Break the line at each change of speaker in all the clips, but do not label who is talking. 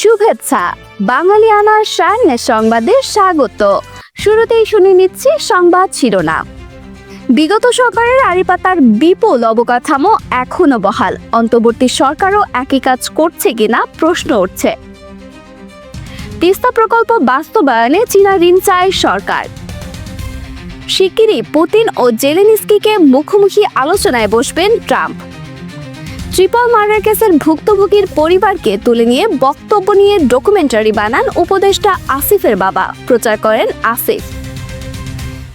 শুভেচ্ছা। বাঙালি আনার সায়নের সংবাদে স্বাগত। শুরুতেই শুনে নিচ্ছি সংবাদ শিরোনাম। বিগত সরকারের আড়িপাতার বিপুল অবকাঠামো এখনও বহাল। অন্তর্বর্তী সরকারও একই কাজ করছে কিনা প্রশ্ন উঠছে। তিস্তা প্রকল্প বাস্তবায়নে চীনা ঋণ চায় সরকার। শিগগিরই পুতিন ও জেলেনিস্কিকে মুখোমুখি আলোচনায় বসবেন ট্রাম্প। ট্রিপল মার্ডার কেসের ভুক্তভোগীর পরিবারকে তুলে নিয়ে বক্তব্য নিয়ে ডকুমেন্টারি বানান উপদেষ্টা আসিফের বাবা। প্রচার করেন আসিফ।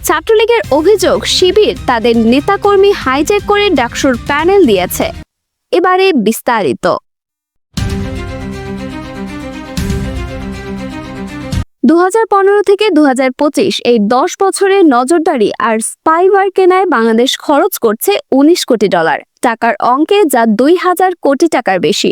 ছাত্রলীগের অভিযোগ, শিবির তাদের নেতাকর্মী হাইজ্যাক করে ডাকসুর প্যানেল দিয়েছে। এবারে বিস্তারিত। দু হাজার পনেরো থেকে দু হাজার পঁচিশ এই দশ বছরের নজরদারি আর স্পাইওয়ার কেনায় বাংলাদেশ খরচ করছে উনিশ কোটি ডলার। টাকার অঙ্কে যা দুই হাজার কোটি টাকার বেশি।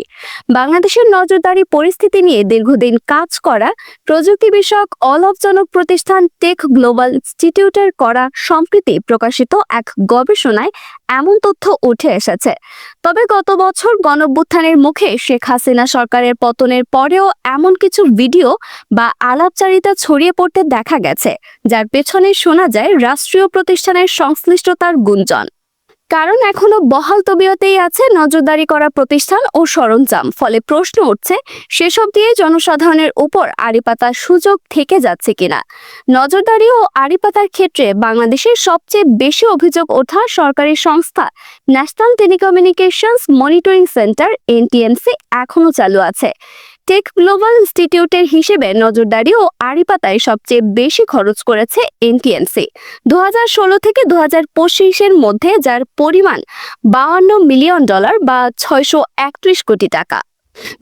বাংলাদেশের নজরদারি পরিস্থিতি নিয়ে দীর্ঘদিন কাজ করা প্রযুক্তি বিষয়ক অলাভজনক প্রতিষ্ঠান টেক গ্লোবাল ইনস্টিটিউটের করা সম্প্রতি প্রকাশিত এক গবেষণায় এমন তথ্য উঠে এসেছে। তবে গত বছর গণভ্যুত্থানের মুখে শেখ হাসিনা সরকারের পতনের পরেও এমন কিছু ভিডিও বা আলাপচারিতা ছড়িয়ে পড়তে দেখা গেছে, যার পেছনে শোনা যায় রাষ্ট্রীয় প্রতিষ্ঠানের সংশ্লিষ্টতার গুঞ্জন। কারণ এখনও বহাল তবিয়তেই আছে নজরদারি করা প্রতিষ্ঠান ও সরঞ্জাম। ফলে প্রশ্ন উঠছে, সেসব দিয়ে জনসাধারণের উপর আড়িপাতার সুযোগ থেকে যাচ্ছে কিনা? নজরদারি ও আড়িপাতার ক্ষেত্রে বাংলাদেশের সবচেয়ে বেশি অভিযোগ ওঠা সরকারি সংস্থা national telecommunications monitoring centre, NTMC, এখনও চালু আছে। টেক গ্লোবাল ইনস্টিটিউটের হিসেবে নজরদারি ও আড়িপাতায় সবচেয়ে বেশি খরচ করেছে এনটিএনসি। দু হাজার ষোলো থেকে দু হাজার পঁচিশের মধ্যে যার পরিমাণ বাউান্ন মিলিয়ন ডলার বা ছয়শো একত্রিশ কোটি টাকা।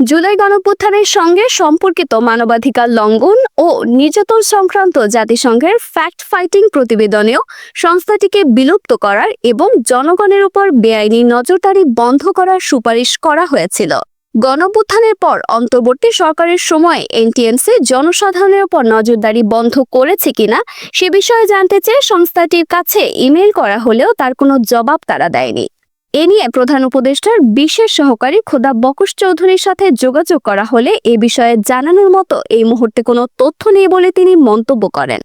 জুলাই গণপ্রত্থানের সঙ্গে সম্পর্কিত মানবাধিকার লঙ্ঘন ও নির্যাতন সংক্রান্ত জাতিসংঘের ফ্যাক্ট ফাইটিং প্রতিবেদনেও সংস্থাটিকে বিলুপ্ত করার এবং জনগণের উপর বেআইনি নজরদারি বন্ধ করার সুপারিশ করা হয়েছিল। গণভ্যুত্থানের পর অন্তর্বর্তী সরকারের সময় এনটিএনসি জনসাধারণের উপর নজরদারি বন্ধ করেছে কিনা সে বিষয়ে জানতে চেয়ে সংস্থাটির কাছে ইমেল করা হলেও তার কোনো জবাব তারা দেয়নি। এ নিয়ে প্রধান উপদেষ্টার বিশেষ সহকারী খোদা বকুশ চৌধুরীর সাথে যোগাযোগ করা হলে এ বিষয়ে জানানোর মতো এই মুহূর্তে কোনো তথ্য নেই বলে তিনি মন্তব্য করেন।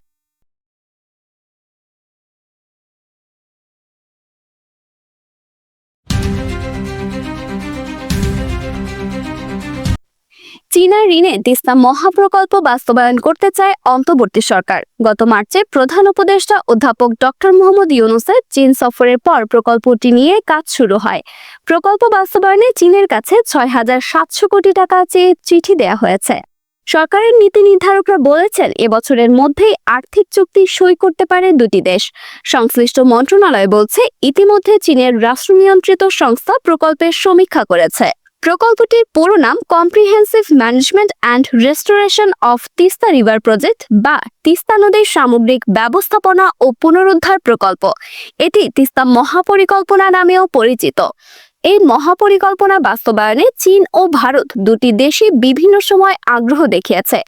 চীনা ঋণে তিস্তা মহাপ্রকল্প বাস্তবায়ন করতে চায় অন্তর্বর্তী সরকার। গত মার্চে প্রধান উপদেষ্টা অধ্যাপক ডক্টর মোহাম্মদ ইউনুসের চীন সফরের পর প্রকল্পটি নিয়ে কাজ শুরু হয়। প্রকল্প বাস্তবায়নে চীনের কাছে ছয় হাজার সাতশো কোটি টাকা চেয়ে চিঠি দেয়া হয়েছে। সরকারের নীতি নির্ধারকরা বলেছেন, এবছরের মধ্যেই আর্থিক চুক্তি সই করতে পারে দুটি দেশ। সংশ্লিষ্ট মন্ত্রণালয় বলছে, ইতিমধ্যে চীনের রাষ্ট্র নিয়ন্ত্রিত সংস্থা প্রকল্পের সমীক্ষা করেছে। প্রকল্পটির পুরো নাম comprehensive management and restoration of Teesta river project বা তিস্তা নদীর সামগ্রিক ব্যবস্থাপনা ও পুনরুদ্ধার প্রকল্প। এটি তিস্তা মহাপরিকল্পনা নামেও পরিচিত। এই মহাপরিকল্পনা বাস্তবায়নে চীন ও ভারত দুটি দেশই বিভিন্ন সময় আগ্রহ দেখিয়েছে।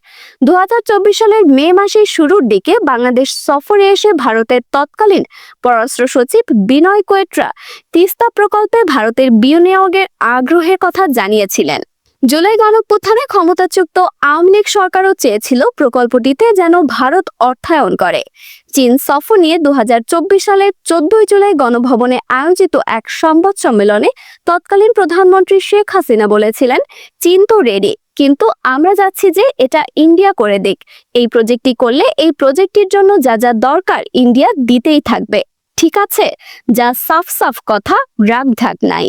দু হাজার চব্বিশ সালের মে মাসের শুরুর দিকে বাংলাদেশ সফরে এসে ভারতের তৎকালীন পররাষ্ট্র সচিব বিনয় কোয়েট্রা তিস্তা প্রকল্পে ভারতের বিনিয়োগের আগ্রহের কথা জানিয়েছিলেন। জুলাই গণপ্রথানে ক্ষমতাচ্যুত আওয়ামী লীগ সরকারও চেয়েছিল প্রকল্পটিতে যেন ভারত অর্থায়ন করে। চীন সফর নিয়ে দু হাজার চব্বিশ সালের চোদ্দই জুলাই গণভবনে আয়োজিত এক সংবাদ সম্মেলনে তৎকালীন প্রধানমন্ত্রী শেখ হাসিনা বলেছিলেন, চীন তো রেডি কিন্তু আমরা যাচ্ছি যে এটা ইন্ডিয়া করে দিক। এই প্রজেক্টটি করলে এই প্রজেক্টটির জন্য যা যা দরকার ইন্ডিয়া দিতেই থাকবে। ঠিক আছে? যা সাফ সাফ কথা, রাগ ঢাক নাই।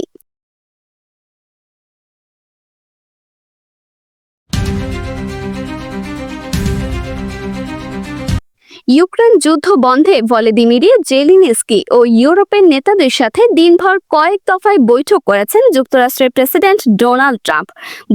ইউক্রেন যুদ্ধ বন্ধে ভলেদিমিরি জেলিনেস্কি ও ইউরোপের নেতাদের সাথে দিনভর কয়েক দফায় বৈঠক করেছেন যুক্তরাষ্ট্রের প্রেসিডেন্ট ডোনাল্ড ট্রাম্প।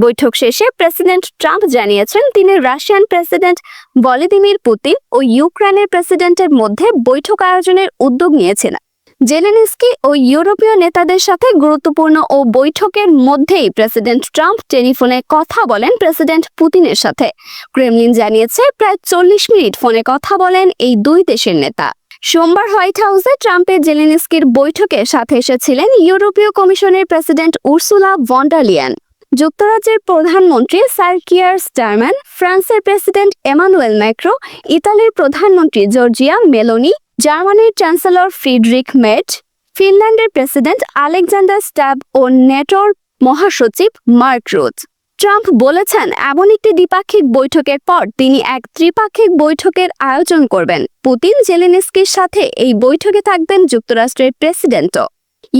বৈঠক শেষে প্রেসিডেন্ট ট্রাম্প জানিয়েছেন তিনি রাশিয়ান প্রেসিডেন্ট ভলেদিমির পুতিন ও ইউক্রেনের প্রেসিডেন্টের মধ্যে বৈঠক আয়োজনের উদ্যোগ নিয়েছেন। জেলেনিস্কি ও ইউরোপীয় নেতাদের সাথে গুরুত্বপূর্ণ ও বৈঠকের মধ্যেই প্রেসিডেন্ট ট্রাম্প টেলিফোনে কথা বলেন প্রেসিডেন্ট পুতিনের সাথে। ক্রেমলিন জানিয়েছে, প্রায় চল্লিশ মিনিট ফোনে কথা বলেন এই দুই দেশের নেতা। সোমবার হোয়াইট হাউসে ট্রাম্পের জেলেনিস্কির বৈঠকে সাথে এসেছিলেন ইউরোপীয় কমিশনের প্রেসিডেন্ট উর্সুলা ভন্ডালিয়ান যুক্তরাজ্যের প্রধানমন্ত্রী স্যার কিয়ার স্টারম্যান, ফ্রান্সের প্রেসিডেন্ট এমানুয়েল ম্যাক্রো, ইতালির প্রধানমন্ত্রী জর্জিয়া মেলোনি জার্মানির চ্যান্সেলর ফ্রিডরিক মেট, ফিনল্যান্ডের প্রেসিডেন্ট আলেকজান্ডার স্ট্যাব ও নেটোর মহাসচিব মার্ক রুট ট্রাম্প বলেছেন, এমন একটি দ্বিপাক্ষিক বৈঠকের পর তিনি এক ত্রিপাক্ষিক বৈঠকের আয়োজন করবেন। পুতিন জেলেনস্কির সাথে এই বৈঠকে থাকবেন যুক্তরাষ্ট্রের প্রেসিডেন্টও।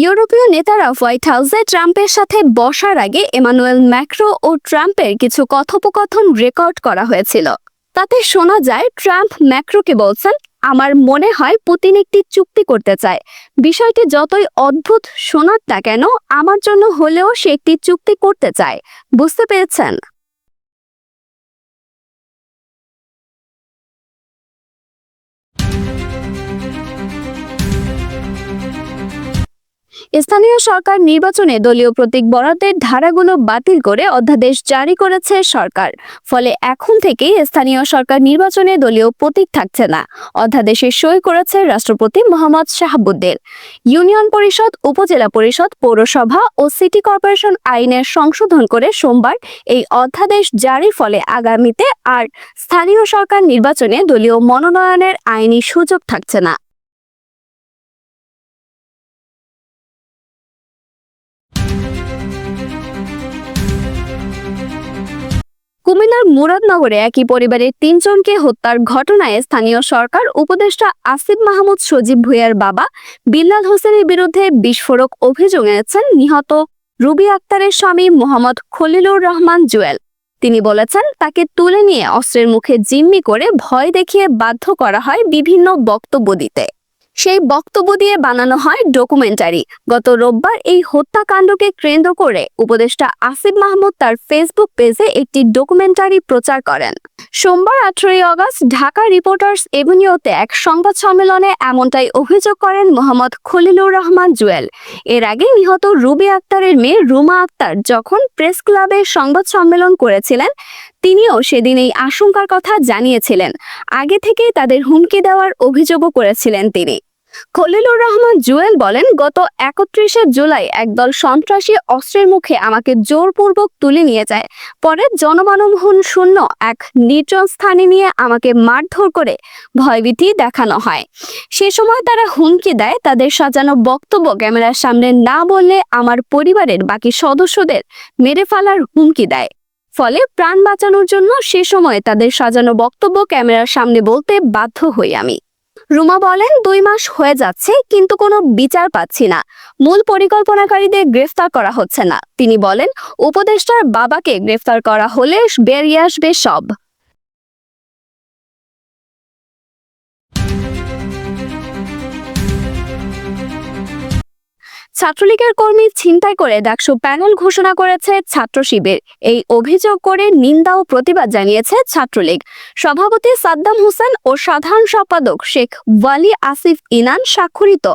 ইউরোপীয় নেতারা হোয়াইট হাউসে ট্রাম্পের সাথে বসার আগে এমানুয়েল ম্যাক্রো ও ট্রাম্পের কিছু কথোপকথন রেকর্ড করা হয়েছিল। তাতে শোনা যায়, ট্রাম্প ম্যাক্রোকে বলছেন আমার মনে হয় পুতিন একটি চুক্তি করতে চায়। বিষয়টি যতই অদ্ভুত শোনার না কেন, আমার জন্য হলেও সে একটি চুক্তি করতে চায়। বুঝতে পেরেছেন? স্থানীয় সরকার নির্বাচনে দলীয় প্রতীক বরাদ্দের ধারাগুলো বাতিল করে অধ্যাদেশ জারি করেছে সরকার। ফলে এখন থেকেই স্থানীয় সরকার নির্বাচনে দলীয় প্রতীক থাকছে না। অধ্যাদেশে সই করেছে রাষ্ট্রপতি মোহাম্মদ শাহাবুদ্দিন। ইউনিয়ন পরিষদ, উপজেলা পরিষদ, পৌরসভা ও সিটি কর্পোরেশন আইনের সংশোধন করে সোমবার এই অধ্যাদেশ জারির ফলে আগামীতে আর স্থানীয় সরকার নির্বাচনে দলীয় মনোনয়নের আইনি সুযোগ থাকছে না। মুরাদনগরে একই পরিবারের তিনজনকে হত্যার ঘটনায় স্থানীয় সরকার উপদেষ্টা আসিফ মাহমুদ সজীব ভুঁইয়ার বাবা বিল্লাল হোসেনের বিরুদ্ধে বিস্ফোরক অভিযোগ এনেছেন নিহত রুবি আক্তারের স্বামী মোহাম্মদ খলিলুর রহমান জুয়েল। তিনি বলেছেন, তাকে তুলে নিয়ে অস্ত্রের মুখে জিম্মি করে ভয় দেখিয়ে বাধ্য করা হয় বিভিন্ন বক্তব্য দিতে। সেই বক্তব্য দিয়ে বানানো হয় ডকুমেন্টারি গত রোববার এই হত্যাকাণ্ডকে কেন্দ্র করে উপদেষ্টা আসিফ মাহমুদ তার ফেসবুক পেজে একটি ডকুমেন্টারি প্রচার করেন। সোমবার আঠারোই আগস্ট ঢাকা রিপোর্টার্স এভিনিউতে এক সংবাদ সম্মেলনে এমনটাই অভিযোগ করেন মোহাম্মদ খলিলুর রহমান জুয়েল। এর আগে নিহত রুবি আক্তারের মেয়ে রুমা আক্তার যখন প্রেস ক্লাবে সংবাদ সম্মেলন করেছিলেন, তিনিও সেদিন এই আশঙ্কার কথা জানিয়েছিলেন। আগে থেকেই তাদের হুমকি দেওয়ার অভিযোগও করেছিলেন তিনি। খলিলুর রহমান জুয়েল বলেন, গত একত্রিশে জুলাই একদল সন্ত্রাসী অস্ত্রের মুখে আমাকে জোরপূর্বক তুলে নিয়ে যায়। পরে জনমানবহন শূন্য এক নির্জন স্থানে নিয়ে আমাকে মারধর করে ভয়ভীতি দেখানো হয়। সে সময় তারা হুমকি দেয়, তাদের সাজানো বক্তব্য ক্যামেরার সামনে না বললে আমার পরিবারের বাকি সদস্যদের মেরে ফেলার হুমকি দেয়। ফলে প্রাণ বাঁচানোর জন্য সে সময় তাদের সাজানো বক্তব্য ক্যামেরার সামনে বলতে বাধ্য হই আমি। রুমা বলেন, দুই মাস হয়ে যাচ্ছে, কিন্তু কোনো বিচার পাচ্ছি না। মূল পরিকল্পনাকারীদের গ্রেফতার করা হচ্ছে না। তিনি বলেন, উপদেষ্টার বাবাকে গ্রেফতার করা হলে বেরিয়ে আসবে সব। ছাত্রলীগের কর্মী ছিনতাই করে ডাকসু প্যানেল ঘোষণা করেছে ছাত্র শিবির। এই অভিযোগ করে নিন্দা ও প্রতিবাদ জানিয়েছে ছাত্রলীগ। সভাপতি সাদ্দাম হোসেন ও সাধারণ সম্পাদক শেখ ওয়ালি আসিফ ইনান স্বাক্ষরিত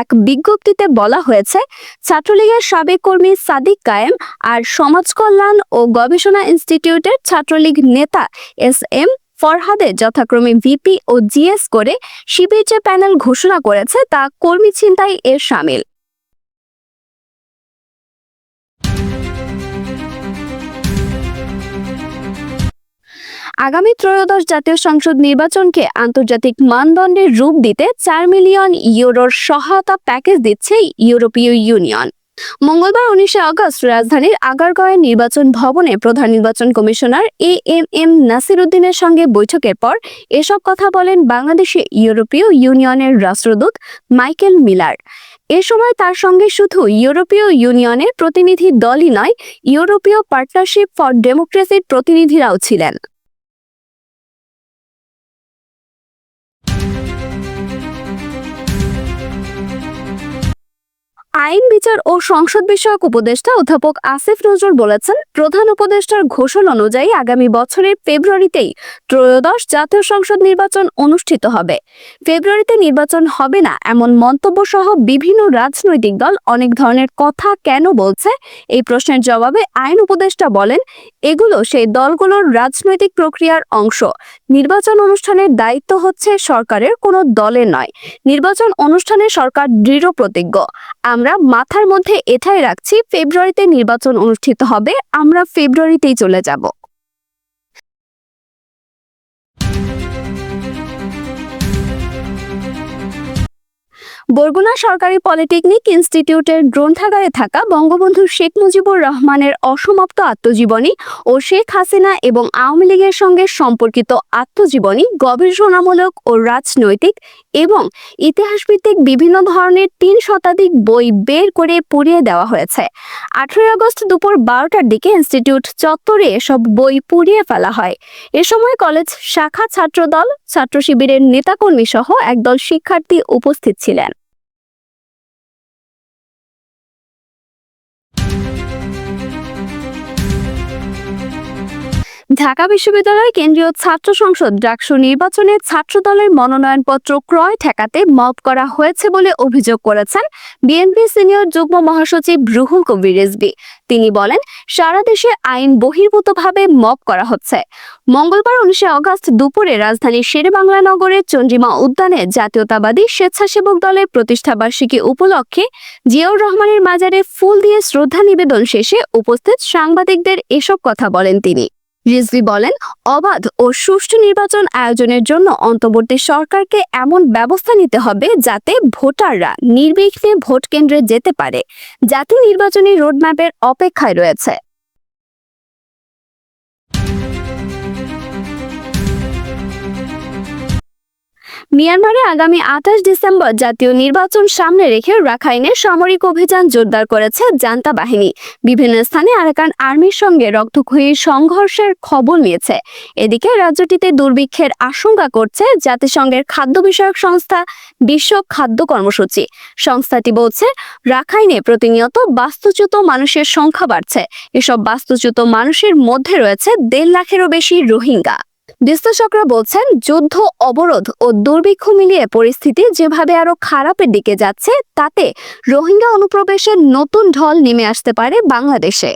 এক বিজ্ঞপ্তিতে বলা হয়েছে, ছাত্রলীগের সাবেক কর্মী সাদিক কায়েম আর সমাজ কল্যাণ ও গবেষণা ইনস্টিটিউটের ছাত্রলীগ নেতা এস এম ফরহাদে যথাক্রমে ভিপি ও জিএস করে শিবির যে প্যানেল ঘোষণা করেছে তা কর্মী ছিনতাই এর সামিল। আগামী ত্রয়োদশ জাতীয় সংসদ নির্বাচনকে আন্তর্জাতিক মানদণ্ডের রূপ দিতে চার মিলিয়ন ইউরোর সহায়তা প্যাকেজ দিচ্ছে ইউরোপীয় ইউনিয়ন। মঙ্গলবার উনিশে আগস্ট রাজধানীর আগারগাঁওয়ের নির্বাচন ভবনে প্রধান নির্বাচন commissioner A M M Nasir উদ্দিনের সঙ্গে বৈঠকের পর এসব কথা বলেন বাংলাদেশে ইউরোপীয় ইউনিয়নের রাষ্ট্রদূত মাইকেল মিলার। এ সময় তার সঙ্গে শুধু ইউরোপীয় ইউনিয়নের প্রতিনিধি দলই নয়, ইউরোপীয় পার্টনারশিপ ফর ডেমোক্রেসির প্রতিনিধিরাও ছিলেন। আইন, বিচার ও সংসদ বিষয়ক উপদেষ্টা অধ্যাপক আসিফ নজরুল বলেছেন, প্রধান উপদেষ্টার ঘোষণা অনুযায়ী আগামী বছরের ফেব্রুয়ারিতেই ত্রয়োদশ জাতীয় সংসদ নির্বাচন অনুষ্ঠিত হবে। ফেব্রুয়ারিতে নির্বাচন হবে না এমন মন্তব্য সহ বিভিন্ন রাজনৈতিক দল অনেক ধরনের কথা কেন বলছে? এই প্রশ্নের জবাবে আইন উপদেষ্টা বলেন, এগুলো সেই দলগুলোর রাজনৈতিক প্রক্রিয়ার অংশ। নির্বাচন অনুষ্ঠানের দায়িত্ব হচ্ছে সরকারের, কোনো দলের নয়। নির্বাচন অনুষ্ঠানে সরকার দৃঢ় প্রতিজ্ঞ। আমরা মাথার মধ্যে এটাই রাখছি ফেব্রুয়ারিতে নির্বাচন অনুষ্ঠিত হবে আমরা ফেব্রুয়ারিতেই চলে যাব। বরগুনা সরকারি পলিটেকনিক ইনস্টিটিউটের গ্রন্থাগারে থাকা বঙ্গবন্ধু শেখ মুজিবুর রহমানের অসমাপ্ত আত্মজীবনী ও শেখ হাসিনা এবং আওয়ামী লীগের সঙ্গে সম্পর্কিত আত্মজীবনী, গবেষণামূলক ও রাজনৈতিক এবং ইতিহাসভিত্তিক বিভিন্ন ধরনের তিন শতাধিক বই বের করে পুড়িয়ে দেওয়া হয়েছে। আঠেরোই আগস্ট দুপুর বারোটার দিকে ইনস্টিটিউট চত্বরে এসব বই পুড়িয়ে ফেলা হয়। এ সময় কলেজ শাখা ছাত্রদল ছাত্র শিবিরের নেতাকর্মী সহ একদল শিক্ষার্থী উপস্থিত ছিলেন। ঢাকা বিশ্ববিদ্যালয় কেন্দ্রীয় ছাত্র সংসদ ডাকসু নির্বাচনে ছাত্র ছাত্রদলের মনোনয়নপত্র ক্রয় ঠেকাতে মব করা হয়েছে বলে অভিযোগ করেছেন বিএনপি সিনিয়র যুগ্ম মহাসচিব রুহুল কবির রেজবি তিনি বলেন, সারা দেশে আইন বহির্ভূতভাবে মপ করা হচ্ছে। মঙ্গলবার উনিশে অগস্ট দুপুরে রাজধানীর শেরেবাংলা নগরের চন্দ্রিমা উদ্যানে জাতীয়তাবাদী স্বেচ্ছাসেবক দলের প্রতিষ্ঠাবার্ষিকী উপলক্ষে জিয়াউর রহমানের মাজারে ফুল দিয়ে শ্রদ্ধা নিবেদন শেষে উপস্থিত সাংবাদিকদের এসব কথা বলেন তিনি। রিজভি বলেন, অবাধ ও সুষ্ঠু নির্বাচন আয়োজনের জন্য অন্তর্বর্তী সরকারকে এমন ব্যবস্থা নিতে হবে যাতে ভোটাররা নির্বিঘ্নে ভোট কেন্দ্রে যেতে পারে। জাতীয় নির্বাচনী রোডম্যাপের অপেক্ষায় রয়েছে। মিয়ানমারে আগামী আঠাশ ডিসেম্বর জাতীয় নির্বাচন সামনে রেখে রাখাইনে সামরিক অভিযান জোরদার করেছে জান্তা বাহিনী। বিভিন্ন স্থানে আরাকান আর্মির সঙ্গে রক্তক্ষয়ী সংঘর্ষের খবর নিয়েছে। এদিকে রাজ্যটিতে দুর্ভিক্ষের আশঙ্কা করছে জাতিসংঘের খাদ্য বিষয়ক সংস্থা বিশ্ব খাদ্য কর্মসূচি। সংস্থাটি বলছে, রাখাইনে প্রতিনিয়ত বাস্তুচ্যুত মানুষের সংখ্যা বাড়ছে। এসব বাস্তুচ্যুত মানুষের মধ্যে রয়েছে দেড় লাখেরও বেশি রোহিঙ্গা। বিশ্লেষকরা বলছেন, যুদ্ধ, অবরোধ ও দুর্ভিক্ষ মিলিয়ে পরিস্থিতি যেভাবে আরও খারাপের দিকে যাচ্ছে, তাতে রোহিঙ্গা অনুপ্রবেশের নতুন ঢল নেমে আসতে পারে বাংলাদেশে।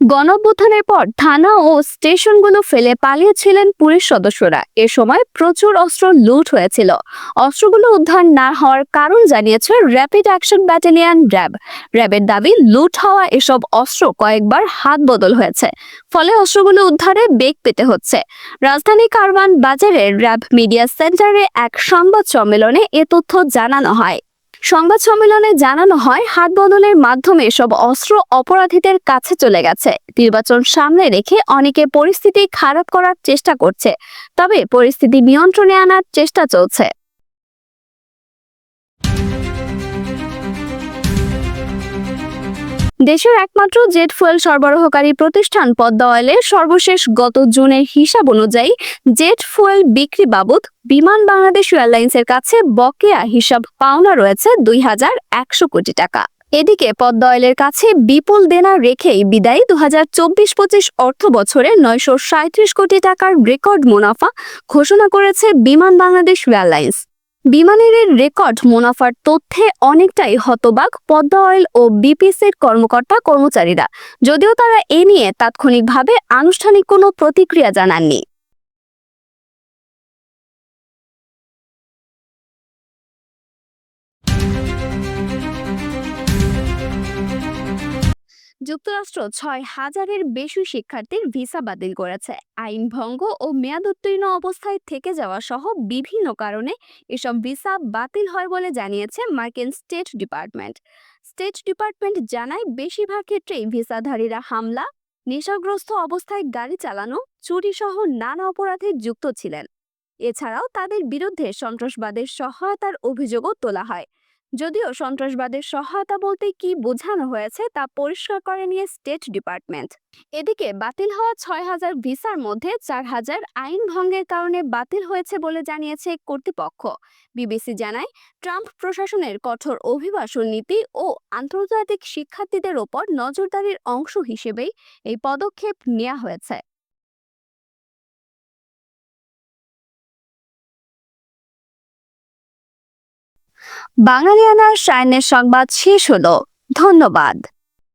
গণঅভ্যুত্থানের পর থানা ও স্টেশনগুলো ফেলে পালিয়েছিলেন পুলিশ সদস্যরা। এ সময় প্রচুর অস্ত্র লুট হয়েছিল। অস্ত্রগুলো উদ্ধার না হওয়ার কারণ জানিয়েছে র্যাপিড অ্যাকশন ব্যাটালিয়ন র্যাব র্যাবের দাবি, লুট হওয়া এসব অস্ত্র কয়েকবার হাত বদল হয়েছে। ফলে অস্ত্রগুলো উদ্ধারে বেগ পেতে হচ্ছে। রাজধানী কারওয়ান বাজারের র্যাব মিডিয়া সেন্টারে এক সংবাদ সম্মেলনে এ তথ্য জানানো হয়। সংবাদ সম্মেলনে জানানো হয়, হাত বদলের মাধ্যমে সব অস্ত্র অপরাধীদের কাছে চলে গেছে। নির্বাচন সামনে রেখে অনেকে পরিস্থিতি খারাপ করার চেষ্টা করছে, তবে পরিস্থিতি নিয়ন্ত্রণে আনার চেষ্টা চলছে। দেশের একমাত্র জেট ফুয়েল সরবরাহকারী প্রতিষ্ঠান পদ্মা অয়েলের সর্বশেষ গত জুনের হিসাব অনুযায়ী জেট ফুয়েল বিক্রি বাবদ বিমান বাংলাদেশ এয়ারলাইন্সের কাছে বকেয়া হিসাব পাওনা রয়েছে দুই হাজার একশো কোটি টাকা। এদিকে পদ্মা অয়েলের কাছে বিপুল দেনা রেখেই বিদায়ী দু হাজার চব্বিশ পঁচিশ অর্থ বছরে নয়শো কোটি টাকার রেকর্ড মুনাফা ঘোষণা করেছে বিমান বাংলাদেশ এয়ারলাইন্স। বিমানের রেকর্ড মুনাফার তথ্যে অনেকটাই হতবাক পদ্মা অয়েল ও বিপিসির কর্মকর্তা কর্মচারীরা। যদিও তারা এ নিয়ে তাৎক্ষণিকভাবে আনুষ্ঠানিক কোনো প্রতিক্রিয়া জানাননি। যুক্তরাষ্ট্র ছয় হাজারের বেশি শিক্ষার্থীর ভিসা বাতিল করেছে। আইন ভঙ্গ ও মেয়াদ উত্তীর্ণ অবস্থায় থেকে যাওয়া সহ বিভিন্ন কারণে এসব ভিসা বাতিল হয় বলে জানিয়েছে মার্কিন স্টেট ডিপার্টমেন্ট। স্টেট ডিপার্টমেন্ট জানায়, বেশিরভাগ ক্ষেত্রেই ভিসাধারীরা হামলা, নেশাগ্রস্ত অবস্থায় গাড়ি চালানো চুরি সহ নানা অপরাধে যুক্ত ছিলেন। এছাড়াও তাদের বিরুদ্ধে সন্ত্রাসবাদের সহায়তার অভিযোগও তোলা হয়। যদিও সন্ত্রাসবাদের সহায়তা বলতে কি বোঝানো হয়েছে তা পরিষ্কার করে নিয়ে স্টেট ডিপার্টমেন্ট এদিকে বাতিল হওয়া ছয় হাজার ভিসার মধ্যে চার হাজার আইন ভঙ্গের কারণে বাতিল হয়েছে বলে জানিয়েছে কর্তৃপক্ষ। বিবিসি জানায়, ট্রাম্প প্রশাসনের কঠোর অভিবাসন নীতি ও আন্তর্জাতিক শিক্ষার্থীদের ওপর নজরদারির অংশ হিসেবেই এই পদক্ষেপ নেওয়া হয়েছে। বাঙালিয়ানার সায়নের সংবাদ শেষ হলো। ধন্যবাদ।